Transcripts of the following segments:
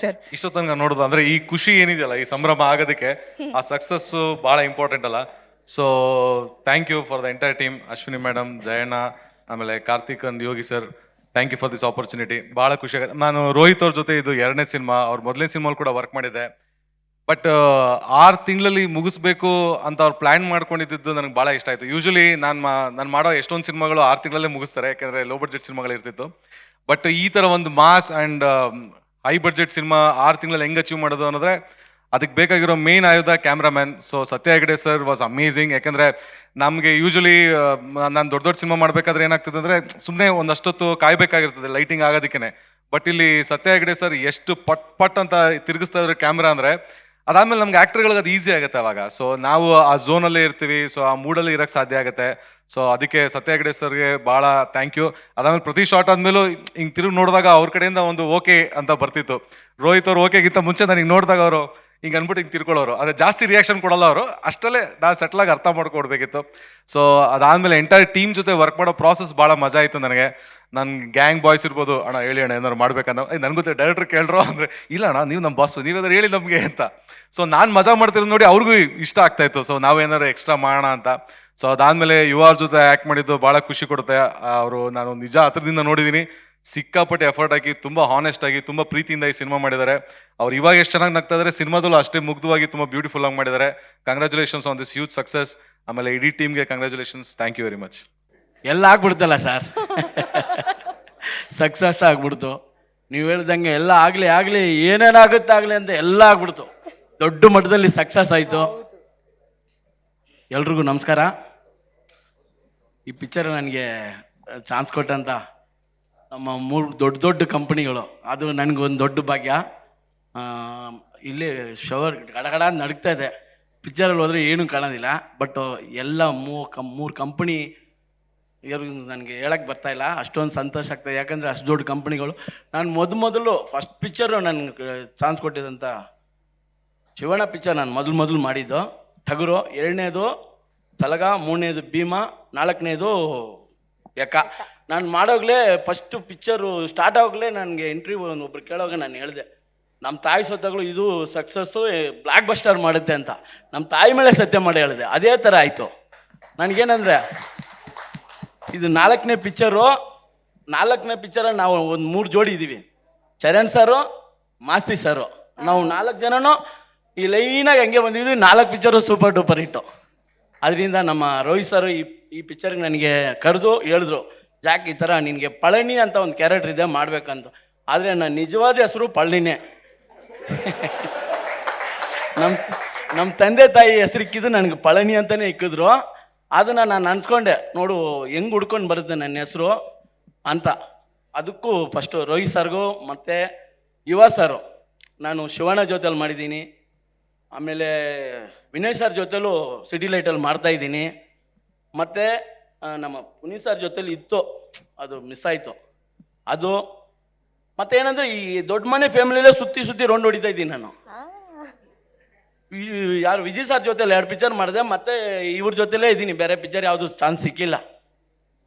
Sir ಇಷ್ಟೋ ತನಕ ನೋಡೋದು ಅಂದ್ರೆ ಈ ಖುಷಿ ಏನಿದೆಯಲ್ಲ ಈ ಸಂಭ್ರಮ ಆಗೋದಕ್ಕೆ ಆ ಸಕ್ಸಸ್ ಬಹಳ ಇಂಪಾರ್ಟೆಂಟ್ ಅಲ್ಲ. So thank you for the entire team Ashwini madam Jayanna ಆಮೇಲೆ Karthik and Yogi sir thank you for this opportunity ಬಹಳ ಖುಷಿ ಆಗುತ್ತೆ. ನಾನು ರೋಹಿತ್ ಅವ್ರ ಜೊತೆ ಇದು ಎರಡನೇ ಸಿನಿಮಾ ಅವ್ರ ಮೊದಲನೇ ಸಿನಿಮಾ ಕೂಡ ವರ್ಕ್ ಮಾಡಿದ್ದೆ. ಬಟ್ ಆರು ತಿಂಗಳಲ್ಲಿ ಮುಗಿಸ್ಬೇಕು ಅಂತ ಅವ್ರು ಪ್ಲ್ಯಾನ್ ಮಾಡ್ಕೊಂಡಿದ್ದು ನನಗೆ ಭಾಳ ಇಷ್ಟ ಆಯಿತು. ಯೂಶಲಿ ನಾನು ಮಾ ನಾನು ಮಾಡೋ ಎಷ್ಟೊಂದು ಸಿನಿಮಾಗಳು ಆರು ತಿಂಗಳಲ್ಲೇ ಮುಗಿಸ್ತಾರೆ. ಯಾಕೆಂದರೆ ಲೋ ಬಡ್ಜೆಟ್ ಸಿನಿಮಾಗಳು ಇರ್ತಿತ್ತು ಬಟ್ ಈ ಥರ ಒಂದು mass and high budget cinema ಆರು ತಿಂಗಳಲ್ಲಿ ಹೆಂಗೆ ಅಚೀವ್ ಮಾಡೋದು ಅನ್ನೋದ್ರೆ, ಅದಕ್ಕೆ ಬೇಕಾಗಿರೋ ಮೇನ್ ಆಯುಧ ಕ್ಯಾಮ್ರಾಮ್ಯಾನ್ ಸೊ ಸತ್ಯ ಹೆಗಡೆ ಸರ್ ವಾಸ್ ಅಮೇಝಿಂಗ್ ಯಾಕಂದರೆ ನಮಗೆ ಯೂಶಲಿ ನಾನು ದೊಡ್ಡ ದೊಡ್ಡ ಸಿನಿಮಾ ಮಾಡಬೇಕಾದ್ರೆ ಏನಾಗ್ತದೆ ಅಂದರೆ ಸುಮ್ಮನೆ ಒಂದಷ್ಟೊತ್ತು ಕಾಯಬೇಕಾಗಿರ್ತದೆ ಲೈಟಿಂಗ್ ಆಗೋದಕ್ಕೆ ಬಟ್ ಇಲ್ಲಿ ಸತ್ಯ ಹೆಗಡೆ ಸರ್ ಎಷ್ಟು ಪಟ್ ಪಟ್ ಅಂತ ತಿರುಗಿಸ್ತಾ ಇದ್ರೆ ಕ್ಯಾಮ್ರಾ ಅಂದರೆ ಅದಾದ್ಮೇಲೆ ನಮ್ಗೆ ಆಕ್ಟರ್ಗಳಿಗೆ ಅದು ಈಸಿ ಆಗುತ್ತೆ ಅವಾಗ. ಸೊ ನಾವು ಆ ಝೋನಲ್ಲೇ ಇರ್ತೀವಿ ಸೊ ಆ ಮೂಡಲ್ಲಿ ಇರಕ್ಕೆ ಸಾಧ್ಯ ಆಗುತ್ತೆ. ಸೊ ಅದಕ್ಕೆ ಸತ್ಯ ಹೆಗಡೆ ಸರ್ಗೆ ಭಾಳ ಥ್ಯಾಂಕ್ ಯು ಅದಾದ್ಮೇಲೆ ಪ್ರತಿ ಶಾರ್ಟ್ ಆದ್ಮೇಲೂ ಹಿಂಗೆ ತಿರುಗಿ ನೋಡಿದಾಗ ಅವ್ರ ಕಡೆಯಿಂದ ಒಂದು ಓಕೆ ಅಂತ ಬರ್ತಿತ್ತು. ರೋಹಿತ್ ಅವ್ರು ಓಕೆಗಿಂತ ಮುಂಚೆ ನನಗೆ ನೋಡಿದಾಗ ಅವರು ಹಿಂಗೆ ಅಂದ್ಬಿಟ್ಟು ಹಿಂಗೆ ತಿರ್ಕೊಳ್ಳೋರು ಆದರೆ ಜಾಸ್ತಿ ರಿಯಾಕ್ಷನ್ ಕೊಡಲ್ಲ ಅವರು. ಅಷ್ಟಲ್ಲೇ ನಾನು ಸೆಟ್ಲಾಗಿ ಅರ್ಥ ಮಾಡ್ಕೊಡ್ಬೇಕಿತ್ತು. ಸೊ ಅದಾದಮೇಲೆ ಎಂಟೈರ್ ಟೀಮ್ ಜೊತೆ ವರ್ಕ್ ಮಾಡೋ ಪ್ರಾಸೆಸ್ ಭಾಳ ಮಜಾ ಆಯಿತು ನನಗೆ. ನನ್ನ ಗ್ಯಾಂಗ್ ಬಾಯ್ಸ್ ಇರ್ಬೋದು. ಅಣ್ಣ, ಹೇಳಿ ಅಣ್ಣ, ಏನಾದ್ರು ಮಾಡ್ಬೇಕಣ್ಣ ಏ, ನನಗೆ ಡೈರೆಕ್ಟರ್ ಕೇಳ್ರೋ? ಅಂದರೆ, ಇಲ್ಲ ಅಣ್ಣ, ನೀವು ನಮ್ಮ ಬಾಸು ನೀವೇನಾದ್ರು ಹೇಳಿ ನಮಗೆ ಅಂತ. ಸೊ ನಾನು ಮಜಾ ಮಾಡ್ತಿರೋದು ನೋಡಿ ಅವ್ರಿಗೂ ಇಷ್ಟ ಆಗ್ತಾ ಇತ್ತು. ಸೊ ನಾವೇನಾದ್ರು ಎಕ್ಸ್ಟ್ರಾ ಮಾಡೋಣ ಅಂತ. ಸೊ ಅದಾದಮೇಲೆ ಯುವರ್ ಜೊತೆ ಆ್ಯಕ್ಟ್ ಮಾಡಿದ್ದು ಭಾಳ ಖುಷಿ ಕೊಡುತ್ತೆ. ಅವರು ನಾನು ನಿಜ ಹತ್ರದಿಂದ ನೋಡಿದ್ದೀನಿ ಸಿಕ್ಕಾಪಟ್ಟೆ ಎಫರ್ಟ್ ಹಾಕಿ, ತುಂಬ ಹಾನೆಸ್ಟ್ ಆಗಿ, ತುಂಬ ಪ್ರೀತಿಯಿಂದ ಈ ಸಿನಿಮಾ ಮಾಡಿದ್ದಾರೆ. ಅವ್ರು ಇವಾಗ ಎಷ್ಟು ಚೆನ್ನಾಗಿ ನಗ್ತಾ ಇದ್ದಾರೆ ಸಿನಿಮಾದಲ್ಲೂ ಅಷ್ಟೇ ಮುಗ್ಧವಾಗಿ ತುಂಬ ಬ್ಯೂಟಿಫುಲ್ ಆಗಿ ಮಾಡಿದ್ದಾರೆ. Congratulations on this huge success ಆಮೇಲೆ ಇಡೀ ಟೀಮ್ಗೆ congratulations thank you very much ಎಲ್ಲ ಆಗ್ಬಿಡ್ತಲ್ಲ ಸರ್ ಸಕ್ಸಸ್ ಆಗ್ಬಿಡ್ತು. ನೀವು ಹೇಳ್ದಂಗೆ ಎಲ್ಲ ಆಗಲಿ ಆಗಲಿ ಏನೇನಾಗುತ್ತೆ ಆಗಲಿ ಅಂತ ಎಲ್ಲ ಆಗ್ಬಿಡ್ತು. ದೊಡ್ಡ ಮಟ್ಟದಲ್ಲಿ ಸಕ್ಸಸ್ ಆಯಿತು. ಎಲ್ರಿಗೂ ನಮಸ್ಕಾರ. ಈ ಪಿಕ್ಚರ್ ನನಗೆ ಚಾನ್ಸ್ ಕೊಟ್ಟಂತ ನಮ್ಮ ಮೂರು ದೊಡ್ಡ ದೊಡ್ಡ ಕಂಪ್ನಿಗಳು ಅದು ನನಗೆ ಒಂದು ದೊಡ್ಡ ಭಾಗ್ಯ. ಇಲ್ಲಿ ಶವರ್ ಗಡಗಡ ನಡಗ್ತಾ ಇದೆ. ಪಿಕ್ಚರಲ್ಲಿ ಹೋದರೆ ಏನೂ ಕಾಣೋದಿಲ್ಲ. ಬಟ್ ಎಲ್ಲ ಮೂ ಕಂ ಮೂರು ಕಂಪ್ನಿ ಇವ್ರು ನನಗೆ ಹೇಳಕ್ಕೆ ಬರ್ತಾ ಇಲ್ಲ. ಅಷ್ಟೊಂದು ಸಂತೋಷ ಆಗ್ತದೆ ಯಾಕಂದರೆ ಅಷ್ಟು ದೊಡ್ಡ ಕಂಪ್ನಿಗಳು ನಾನು ಮೊದ ಮೊದಲು ಫಸ್ಟ್ ಪಿಕ್ಚರು ನನಗೆ ಚಾನ್ಸ್ ಕೊಟ್ಟಿದ್ದಂಥ ಶಿವಣ್ಣ ಪಿಕ್ಚರ್ ನಾನು ಮೊದಲು ಮೊದಲು ಮಾಡಿದ್ದು. ಟಗರು, ಎರಡನೇದು ತಲಗ, ಮೂರನೇದು ಭೀಮಾ, ನಾಲ್ಕನೇದು ಯಕ. ನಾನು ಮಾಡೋಗ್ಲೇ ಫಸ್ಟು ಪಿಕ್ಚರು ಸ್ಟಾರ್ಟ್ ಆಗೋಗ್ಲೇ ನನಗೆ ಇಂಟರ್ವ್ಯೂ ಒಬ್ರು ಕೇಳೋವಾಗ ನಾನು ಹೇಳಿದೆ ನಮ್ಮ ತಾಯಿ ಸೊತ್ತಾಗಲೂ ಇದು ಸಕ್ಸಸ್ಸು ಬ್ಲ್ಯಾಕ್ ಬಸ್ಟರ್ ಮಾಡುತ್ತೆ ಅಂತ. ನಮ್ಮ ತಾಯಿ ಮೇಲೆ ಸತ್ಯ ಮಾಡಿ ಹೇಳಿದೆ. ಅದೇ ಥರ ಆಯಿತು. ನನಗೇನಂದರೆ ಇದು ನಾಲ್ಕನೇ ಪಿಕ್ಚರು ನಾಲ್ಕನೇ ಪಿಕ್ಚರಲ್ಲಿ ನಾವು ಒಂದು ಮೂರು ಜೋಡಿ ಇದ್ದೀವಿ ಚರಣ್ ಸರು, ಮಾಸ್ತಿ ಸರು. ನಾವು ನಾಲ್ಕು ಜನನು ಈ ಲೈನಾಗಿ ಹಂಗೆ ಬಂದಿದ್ವಿ. ನಾಲ್ಕು ಪಿಕ್ಚರು ಸೂಪರ್ ಡೂಪರ್ ಹಿಟ್ಟು. ಅದರಿಂದ ನಮ್ಮ ರೋಹಿತ್ ಸರು ಈ ಈ ಪಿಕ್ಚರ್ಗೆ ನನಗೆ ಕರೆದು ಹೇಳಿದ್ರು, ಜಾಕ್, ಈ ಥರ ನಿನಗೆ ಪಳನಿ ಅಂತ ಒಂದು ಕ್ಯಾರೆಕ್ಟರ್ ಇದೆ, ಮಾಡಬೇಕಂತ. ಆದರೆ ನನ್ನ ನಿಜವಾದ ಹೆಸರು ಪಳ್ಳಿನೇ ನಮ್ಮ ನಮ್ಮ ತಂದೆ ತಾಯಿ ಹೆಸರಿಕ್ಕಿದ್ದು ನನಗೆ ಪಳನಿ ಅಂತಲೇ ಇಕ್ಕಿದ್ರು. ಅದನ್ನು ನಾನು ಅನ್ಸ್ಕೊಂಡೆ, ನೋಡು, ಹೆಂಗೆ ಹುಡ್ಕೊಂಡು ಬರುತ್ತೆ ನನ್ನ ಹೆಸರು ಅಂತ. ಅದಕ್ಕೂ ಫಸ್ಟು ರೋಹಿತ್ ಸರ್ಗೂ ಮತ್ತು ಯುವ ಸರು. ನಾನು ಶಿವಣ್ಣ ಜೊತೆಲಿ ಮಾಡಿದ್ದೀನಿ. ಆಮೇಲೆ ವಿನಯ್ ಸರ್ ಜೊತೆಲೂ ಸಿಟಿ ಲೈಟಲ್ಲಿ ಮಾಡ್ತಾ ಇದ್ದೀನಿ. ಮತ್ತು ನಮ್ಮ ಪುನೀತ್ ಸರ್ ಜೊತೆಲಿ ಇತ್ತು. ಅದು ಮಿಸ್ ಆಯಿತು. ಅದು, ಮತ್ತೇನಂದರೆ ಈ ದೊಡ್ಡ ಮನೆ ಫ್ಯಾಮಿಲಿಯಲ್ಲೇ ಸುತ್ತಿ ಸುತ್ತಿ ರೌಂಡ್ ಹೊಡಿತಾ ಇದ್ದೀನಿ ನಾನು. ಯಾರು ವಿಜಯ್ ಸರ್ ಜೊತೆಲಿ ಎರಡು ಪಿಕ್ಚರ್ ಮಾಡಿದೆ, ಮತ್ತೆ ಇವ್ರ ಜೊತೆಲೇ ಇದ್ದೀನಿ. ಬೇರೆ ಪಿಕ್ಚರ್ ಯಾವುದು ಚಾನ್ಸ್ ಸಿಕ್ಕಿಲ್ಲ.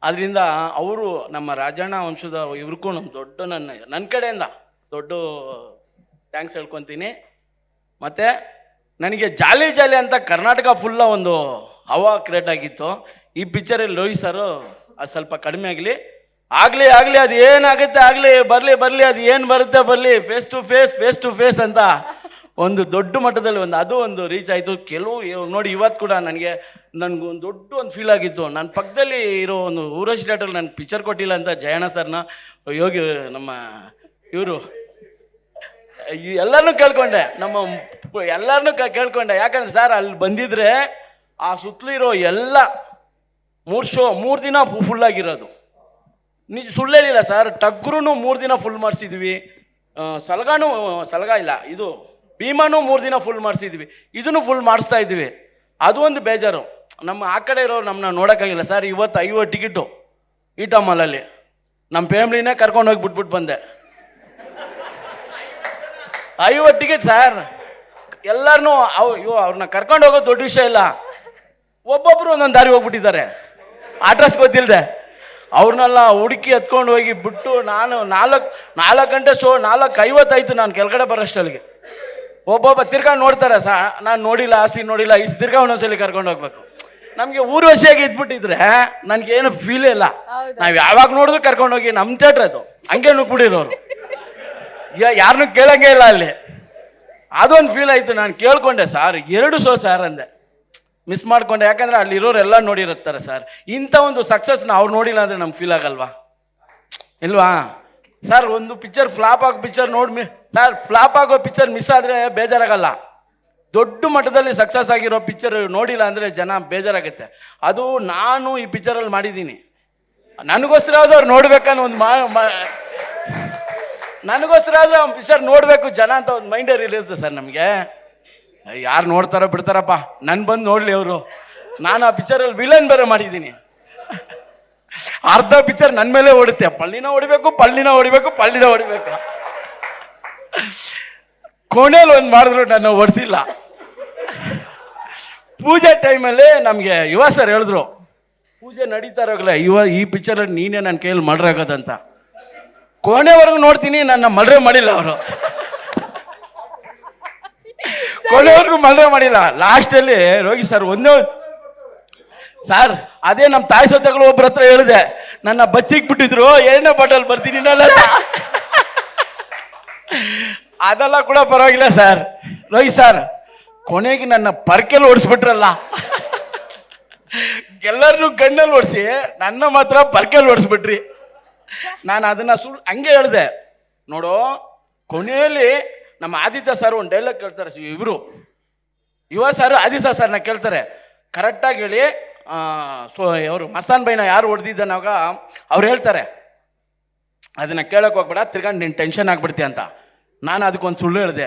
ಅದರಿಂದ ಅವರು ನಮ್ಮ ರಾಜಣ್ಣ ವಂಶದ ಇವ್ರಿಗೂ ನಮ್ಮ ದೊಡ್ಡ ನನ್ನ ನನ್ನ ಕಡೆಯಿಂದ ದೊಡ್ಡ ಥ್ಯಾಂಕ್ಸ್ ಹೇಳ್ಕೊತೀನಿ. ಮತ್ತು ನನಗೆ ಜಾಲಿ ಜಾಲಿ ಅಂತ ಕರ್ನಾಟಕ ಫುಲ್ಲ ಒಂದು ಹವಾ ಕ್ರಿಯೇಟ್ ಆಗಿತ್ತು. ಈ ಪಿಕ್ಚರಲ್ಲಿ ರೋಹಿತ್ ಸರು ಅದು ಸ್ವಲ್ಪ ಕಡಿಮೆ ಆಗಲಿ. ಆಗಲಿ ಆಗಲಿ, ಅದು ಏನಾಗುತ್ತೆ? ಆಗಲಿ, ಬರಲಿ ಬರಲಿ, ಅದು ಏನು ಬರುತ್ತೆ, ಬರಲಿ. Face to face face to face ಅಂತ ಒಂದು ದೊಡ್ಡ ಮಟ್ಟದಲ್ಲಿ ಒಂದು, ಅದು ಒಂದು ರೀಚ್ ಆಯಿತು. ಕೆಲವು ನೋಡಿ ಇವತ್ತು ಕೂಡ ನನಗೆ ನನಗೆ ಒಂದು ದೊಡ್ಡ ಒಂದು ಫೀಲ್ ಆಗಿತ್ತು. ನನ್ನ ಪಕ್ಕದಲ್ಲಿ ಇರೋ ಒಂದು ಊರಶ್ ಡಾಟಲ್ಲಿ ನನಗೆ ಪಿಕ್ಚರ್ ಕೊಟ್ಟಿಲ್ಲ ಅಂತ ಜಯಣ್ಣ ಸರ್ನ. ಯೋಗಿ, ನಮ್ಮ ಇವರು ಎಲ್ಲರನ್ನೂ ಕೇಳ್ಕೊಂಡೆ. ನಮ್ಮ ಎಲ್ಲರನ್ನೂ ಕೇಳ್ಕೊಂಡೆ. ಯಾಕಂದ್ರೆ ಸರ್ ಅಲ್ಲಿ ಬಂದಿದ್ರೆ ಆ ಸುತ್ತಲಿರೋ ಎಲ್ಲ ಮೂರು ಶೋ ಮೂರು ದಿನ ಫುಲ್ ಆಗಿರೋದು. ನಿಜ ಸುಳ್ಳು ಹೇಳಿಲ್ಲ ಸರ್ ಟಗ್ರೂ ಮೂರು ದಿನ ಫುಲ್ ಮಾಡಿಸಿದ್ವಿ. ಸಲಗಾನು, ಸಲಗ ಇಲ್ಲ. ಇದು ಭೀಮಾನು ಮೂರು ದಿನ ಫುಲ್ ಮಾಡಿಸಿದ್ವಿ. ಇದನ್ನು ಫುಲ್ ಮಾಡಿಸ್ತಾ ಇದ್ವಿ. ಅದು ಒಂದು ಬೇಜಾರು. ನಮ್ಮ ಆ ಕಡೆ ಇರೋರು ನಮ್ಮನ್ನ ನೋಡೋಕ್ಕಾಗಿಲ್ಲ. ಸರ್, ಇವತ್ತು ಐವತ್ತು ಟಿಕೆಟು ಈ ಟಮಲಲ್ಲಿ ನಮ್ಮ ಫ್ಯಾಮ್ಲಿನೇ ಕರ್ಕೊಂಡು ಹೋಗಿ ಬಿಟ್ಬಿಟ್ಟು ಬಂದೆ. ಐವತ್ತು ಟಿಕೆಟ್ ಸರ್. ಎಲ್ಲರನ್ನೂ ಅವ್ ಇವು ಅವ್ರನ್ನ ಕರ್ಕೊಂಡು ಹೋಗೋದು ದೊಡ್ಡ ವಿಷಯ ಇಲ್ಲ. ಒಬ್ಬೊಬ್ಬರು ಒಂದೊಂದು ದಾರಿ ಹೋಗ್ಬಿಟ್ಟಿದ್ದಾರೆ. ಅಡ್ರೆಸ್ ಗೊತ್ತಿಲ್ಲದೆ ಅವ್ರನ್ನೆಲ್ಲ ಹುಡುಕಿ ಎತ್ಕೊಂಡು ಹೋಗಿ ಬಿಟ್ಟು ನಾನು ನಾಲ್ಕು ನಾಲ್ಕು ಗಂಟೆ ಶೋ ನಾಲ್ಕು ಐವತ್ತಾಯ್ತು ನಾನು ಕೆಳಗಡೆ ಬರೋಷ್ಟಲ್ಲಿಗೆ. ಒಬ್ಬೊಬ್ಬ ತಿರ್ಗಾ ನೋಡ್ತಾರೆ ಸಾ ನಾನು ನೋಡಿಲ್ಲ ಆ ಸೀನ್ ನೋಡಿಲ್ಲ ಈ ತಿರ್ಗಾ ಒಂದೊಂದ್ಸಲಿ ಕರ್ಕೊಂಡು ಹೋಗ್ಬೇಕು. ನಮಗೆ ಊರ್ವಶಿಯಾಗಿ ಇದ್ಬಿಟ್ಟಿದ್ರೆ ನನಗೇನು ಫೀಲ್ ಇಲ್ಲ. ನಾವು ಯಾವಾಗ ನೋಡಿದ್ರು ಕರ್ಕೊಂಡು ಹೋಗಿ ನಮ್ಮ ಥಿಯೇಟ್ರ್ ಅದು. ಹಂಗೆ ನುಗ್ಬಿಟ್ಟಿರೋರು. ಯಾ ಯಾರನ್ನೂ ಕೇಳೋಂಗೇ ಇಲ್ಲ ಅಲ್ಲಿ. ಅದೊಂದು ಫೀಲ್ ಆಯಿತು ನಾನು ಕೇಳ್ಕೊಂಡೆ ಸರ್ ಎರಡು ಸೋ ಸರ್ ಅಂದೆ. ಮಿಸ್ ಮಾಡ್ಕೊಂಡೆ ಯಾಕಂದ್ರೆ ಅಲ್ಲಿರೋರೆಲ್ಲ ನೋಡಿರುತ್ತಾರೆ ಸರ್. ಇಂಥ ಒಂದು ಸಕ್ಸಸ್ ಅವ್ರು ನೋಡಿಲ್ಲ ಅಂದರೆ ನಮ್ಗೆ ಫೀಲ್ ಆಗಲ್ವಾ? ಇಲ್ವಾ? ಸರ್ ಒಂದು ಪಿಕ್ಚರ್ ಫ್ಲಾಪ್ ಆಗೋ ಪಿಕ್ಚರ್ ನೋಡಿ ಮಿ ಸರ್ ಫ್ಲಾಪ್ ಆಗೋ ಪಿಕ್ಚರ್ ಮಿಸ್ ಆದರೆ ಬೇಜಾರಾಗಲ್ಲ. ದೊಡ್ಡ ಮಟ್ಟದಲ್ಲಿ ಸಕ್ಸಸ್ ಆಗಿರೋ ಪಿಕ್ಚರ್ ನೋಡಿಲ್ಲ ಅಂದರೆ ಜನ ಬೇಜಾರಾಗುತ್ತೆ. ಅದು ನಾನು ಈ ಪಿಕ್ಚರಲ್ಲಿ ಮಾಡಿದ್ದೀನಿ. ನನಗೋಸ್ಕರ ಆದವ್ರು ನೋಡ್ಬೇಕನ್ನೋ ಒಂದು ಮಾ ನನಗೋಸ್ಕರ ಆದರೆ ಅವ್ನು ಪಿಕ್ಚರ್ ನೋಡಬೇಕು ಜನ ಅಂತ ಒಂದು ಮೈಂಡ್ ಇರುತ್ತೆ ಸರ್ ನಮಗೆ. ಯಾರು ನೋಡ್ತಾರೋ ಬಿಡ್ತಾರಪ್ಪ. ನನ್ನ ಬಂದು ನೋಡಲಿ ಅವರು. ನಾನು ಆ ಪಿಕ್ಚರಲ್ಲಿ ವಿಲನ್ ಬೇರೆ ಮಾಡಿದ್ದೀನಿ. ಅರ್ಧ ಪಿಕ್ಚರ್ ನನ್ನ ಮೇಲೆ ಓಡುತ್ತೆ. ಪಳ್ಳಿನ ಹೊಡಿಬೇಕು ಪಳ್ಳಿನ ಹೊಡಿಬೇಕು ಪಳ್ಳಿನ ಹೊಡಿಬೇಕು ಕೋಣೆಯಲ್ಲಿ ಒಂದು ಮಾಡಿದ್ರು ನಾನು ಓಡಿಸಿಲ್ಲ. ಪೂಜೆ ಟೈಮಲ್ಲಿ ನಮಗೆ ಯುವ ಸರ್ ಹೇಳಿದ್ರು, ಪೂಜೆ ನಡೀತಾ ಇರೋಗಲ್ಲ ಯುವ, ಈ ಪಿಕ್ಚರಲ್ಲಿ ನೀನೇ ನನ್ನ ಕೈಯಲ್ಲಿ ಮಾಡ್ರಾಗೋದಂತ ಕೊನೆವರೆಗೂ ನೋಡ್ತೀನಿ, ನನ್ನ ಮಡ್ರೆ ಮಾಡಿಲ್ಲ ಅವರು. ಕೊನೆವರೆಗೂ ಮಲ್ರೆ ಮಾಡಿಲ್ಲ. ಲಾಸ್ಟಲ್ಲಿ ರೋಗಿ ಸರ್ ಒಂದೇ ಸರ್, ಅದೇ ನಮ್ಮ ತಾಯಿ ಸೊತ್ತಗಳು ಒಬ್ಬರ ಹತ್ರ ಹೇಳಿದೆ, ನನ್ನ ಬಚ್ಚಿಗೆ ಬಿಟ್ಟಿದ್ರು, ಎರಡನೇ ಬಾಟಲ್ ಬರ್ತೀನಿ ಅದೆಲ್ಲ ಕೂಡ ಪರವಾಗಿಲ್ಲ ಸರ್. ರೋಹಿತ್ ಸರ್, ಕೊನೆಗೆ ನನ್ನ ಪರ್ಕೆಲ್ ಓಡಿಸ್ಬಿಟ್ರಲ್ಲ. ಎಲ್ಲರನ್ನೂ ಗಣ್ಣಲ್ಲಿ ಓಡಿಸಿ ನನ್ನ ಮಾತ್ರ ಪರ್ಕೆಲ್ ಓಡಿಸ್ಬಿಟ್ರಿ. ನಾನು ಅದನ್ನ ಸುಳ್ಳು ಹಂಗೆ ಹೇಳಿದೆ. ನೋಡು, ಕೊನೆಯಲ್ಲಿ ನಮ್ಮ ಆದಿತ್ಯ ಸರ್ ಒಂದು ಡೈಲಾಗ್ ಕೇಳ್ತಾರೆ ಇವರು. ಯುವ ಸರ್ ಆದಿತ್ಯ ಸರ್ನ ಕೇಳ್ತಾರೆ. ಕರೆಕ್ಟಾಗಿ ಹೇಳಿ ಸೊ ಅವರು ಮಸ್ತಾನ್ ಬೈನ ಯಾರು ಹೊಡೆದಿದ್ದಾನಾಗ ಅವ್ರು ಹೇಳ್ತಾರೆ, ಅದನ್ನ ಕೇಳೋಕೆ ಹೋಗ್ಬೇಡ, ತಿರ್ಗಾ ನೀನು ಟೆನ್ಷನ್ ಆಗ್ಬಿಡ್ತಿ ಅಂತ. ನಾನು ಅದಕ್ಕೊಂದು ಸುಳ್ಳು ಹೇಳಿದೆ.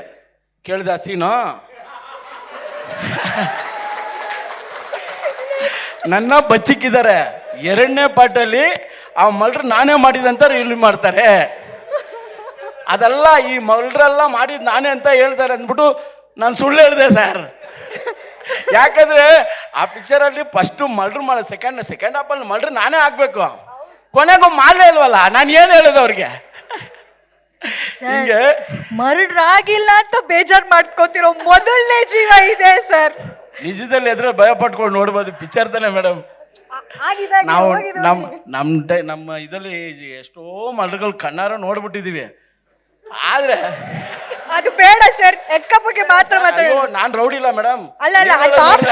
ಕೇಳ್ದ ಸೀನು? ನನ್ನ ಬಚ್ಚಿಕ್ಕಿದ್ದಾರೆ. ಎರಡನೇ ಪಾಟಲ್ಲಿ ಆ ಮಲ್ರು ನಾನೇ ಮಾಡಿದಂತ ಇಲ್ಲಿ ಮಾಡ್ತಾರೆ. ಅದೆಲ್ಲ ಈ ಮಲ್ರೆಲ್ಲ ಮಾಡಿದ್ ನಾನೇ ಅಂತ ಹೇಳ್ತಾರೆ ಅಂದ್ಬಿಟ್ಟು ನಾನು ಸುಳ್ಳು ಹೇಳಿದೆ, ಸರ್. ಯಾಕಂದ್ರೆ ಆ ಪಿಕ್ಚರಲ್ಲಿ ಫಸ್ಟು ಮಲ್ಡ್ರ್ ಮಾಡ ಸೆಕೆಂಡ್ ಸೆಕೆಂಡ್ ಹಾಫಲ್ಲಿ ಮಲ್ಡ್ರ್ ನಾನೇ ಆಗ್ಬೇಕು. ಕೊನೆಗೂ ಮಾಡಲೇ ಇಲ್ವಲ್ಲ? ನಾನು ಏನು ಹೇಳೋದು ಅವ್ರಿಗೆ? ಹಿಂಗೆ ಮರ್ಡರ್ ಆಗಿಲ್ಲ ಅಂತ ಬೇಜಾರ್ ಮಾಡ್ಕೋತಿರೋ ಮೊದಲನೇ ಜೀವ ಇದೆ ಸರ್. ನಿಜದಲ್ಲಿ ಎದುರು ಭಯ ಪಟ್ಕೊಂಡು ನೋಡ್ಬೋದು ಪಿಕ್ಚರ್ ತಾನೆ ಮೇಡಮ್ ನಾವು ನಮ್ಮ ನಮ್ಮ ಟೈ ನಮ್ಮ ಇದರಲ್ಲಿ ಎಷ್ಟೋ ಮಲ್ಡ್ರುಗಳು ಕಣ್ಣಾರ ನೋಡ್ಬಿಟ್ಟಿದ್ದೀವಿ ಆದ್ರೆ ಅದು ಬೇಡ ಸರ್ ಎಕ್ಕ ಬಗ್ಗೆ ಮಾತ್ರ ಮಾತಾಡಿ ಅಯ್ಯೋ ನಾನ್ ರೌಡಿ ಇಲ್ಲ ಮೇಡಮ್ ಅಲ್ಲ, ಅಲ್ಲ, ಆ top-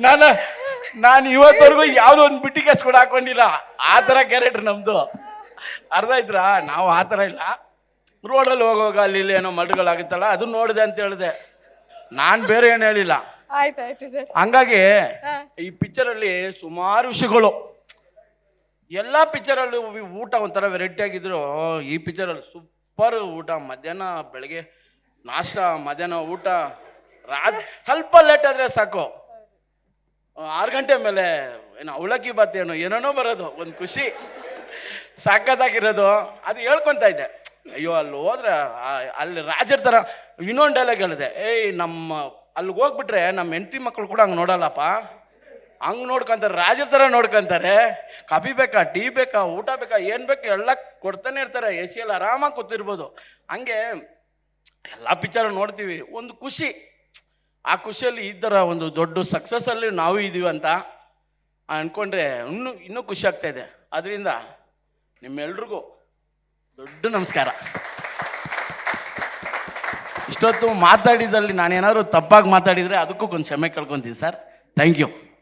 ನಾನು ನಾನು ಇವತ್ತವರೆಗೂ ಯಾವುದೋ ಒಂದು ಬಿಟ್ಟಿ ಕೇಸ್ ಕೂಡ ಹಾಕೊಂಡಿಲ್ಲ. ಆ ಥರ ಕ್ಯಾರೆಕ್ಟರ್ ನಮ್ದು. ಅರ್ಧ ಆಯ್ತಾ ನಾವು ಆ ಥರ ಇಲ್ಲ. ರೋಡಲ್ಲಿ ಹೋಗುವಾಗ ಅಲ್ಲಿ ಇಲ್ಲಿ ಏನೋ ಮಡ್ಗಳಾಗುತ್ತಲ್ಲ ಅದು ನೋಡಿದೆ ಅಂತ ಹೇಳಿದೆ. ನಾನು ಬೇರೆ ಏನು ಹೇಳಿಲ್ಲ. ಆಯ್ತು ಸರ್. ಹಂಗಾಗಿ. ಈ ಪಿಕ್ಚರಲ್ಲಿ ಸುಮಾರು ವಿಷಯಗಳು. ಎಲ್ಲ ಪಿಕ್ಚರಲ್ಲೂ ಊಟ ಒಂಥರ ವೆರೈಟಿ ಆಗಿದ್ರು. ಈ ಪಿಕ್ಚರಲ್ಲಿ ಸೂಪರ್ ಊಟ. ಮಧ್ಯಾಹ್ನ, ಬೆಳಗ್ಗೆ ನಾಷ್ಟ, ಮಧ್ಯಾಹ್ನ ಊಟ. ರಾತ್ ಸ್ವಲ್ಪ ಲೇಟ್ ಆದರೆ ಸಾಕು. ಆರು ಗಂಟೆ ಮೇಲೆ ಏನು ಅವಲಕ್ಕಿ ಬಾತ್ ಏನೋ, ಏನೇನೋ ಬರೋದು, ಒಂದು ಖುಷಿ. ಸಾಕತ್ತಾಗಿರೋದು ಅದು ಹೇಳ್ಕೊತಾ ಇದ್ದೆ. ಅಯ್ಯೋ, ಅಲ್ಲಿ ಹೋದ್ರೆ ಅಲ್ಲಿ ರಾಜರ ಥರ ಇನ್ನೊಂದು ಡೈಲಾಗ್ ಹೇಳಿದೆ. ಏಯ್, ನಮ್ಮ, ಅಲ್ಲಿಗೆ ಹೋಗ್ಬಿಟ್ರೆ ನಮ್ಮ ಹೆಂಡತಿ ಮಕ್ಕಳು ಕೂಡ ಹಂಗೆ ನೋಡಲ್ಲಪ್ಪ. ಹಂಗೆ ನೋಡ್ಕೊಂತಾರೆ, ರಾಜರ ಥರ ನೋಡ್ಕೊಂತಾರೆ. ಕಾಫಿ ಬೇಕಾ, ಟೀ ಬೇಕಾ, ಊಟ ಬೇಕಾ, ಏನು ಬೇಕಾ ಎಲ್ಲ ಕೊಡ್ತಾನೆ ಇರ್ತಾರೆ. ಎ ಸಿ ಎಲ್ಲ ಆರಾಮಾಗಿ ಕೂತಿರ್ಬೋದು. ಹಂಗೆ ಎಲ್ಲ ಪಿಕ್ಚರ್ ನೋಡ್ತೀವಿ. ಒಂದು ಖುಷಿ. ಆ ಖುಷಿಯಲ್ಲಿ ಈ ಥರ ಒಂದು ದೊಡ್ಡ ಸಕ್ಸಸ್ಸಲ್ಲಿ ನಾವು ಇದ್ದೀವಿ ಅಂತ ಅಂದ್ಕೊಂಡ್ರೆ ಇನ್ನೂ ಇನ್ನೂ ಖುಷಿ ಆಗ್ತಾ ಇದೆ. ಅದರಿಂದ ನಿಮ್ಮೆಲ್ರಿಗೂ ದೊಡ್ಡ ನಮಸ್ಕಾರ. ಇಷ್ಟೊತ್ತು ಮಾತಾಡಿದಲ್ಲಿ ನಾನೇನಾದ್ರು ತಪ್ಪಾಗಿ ಮಾತಾಡಿದರೆ ಅದಕ್ಕೂ ಒಂದು ಕ್ಷಮೆ ಕೇಳ್ಕೊತೀನಿ ಸರ್. Thank you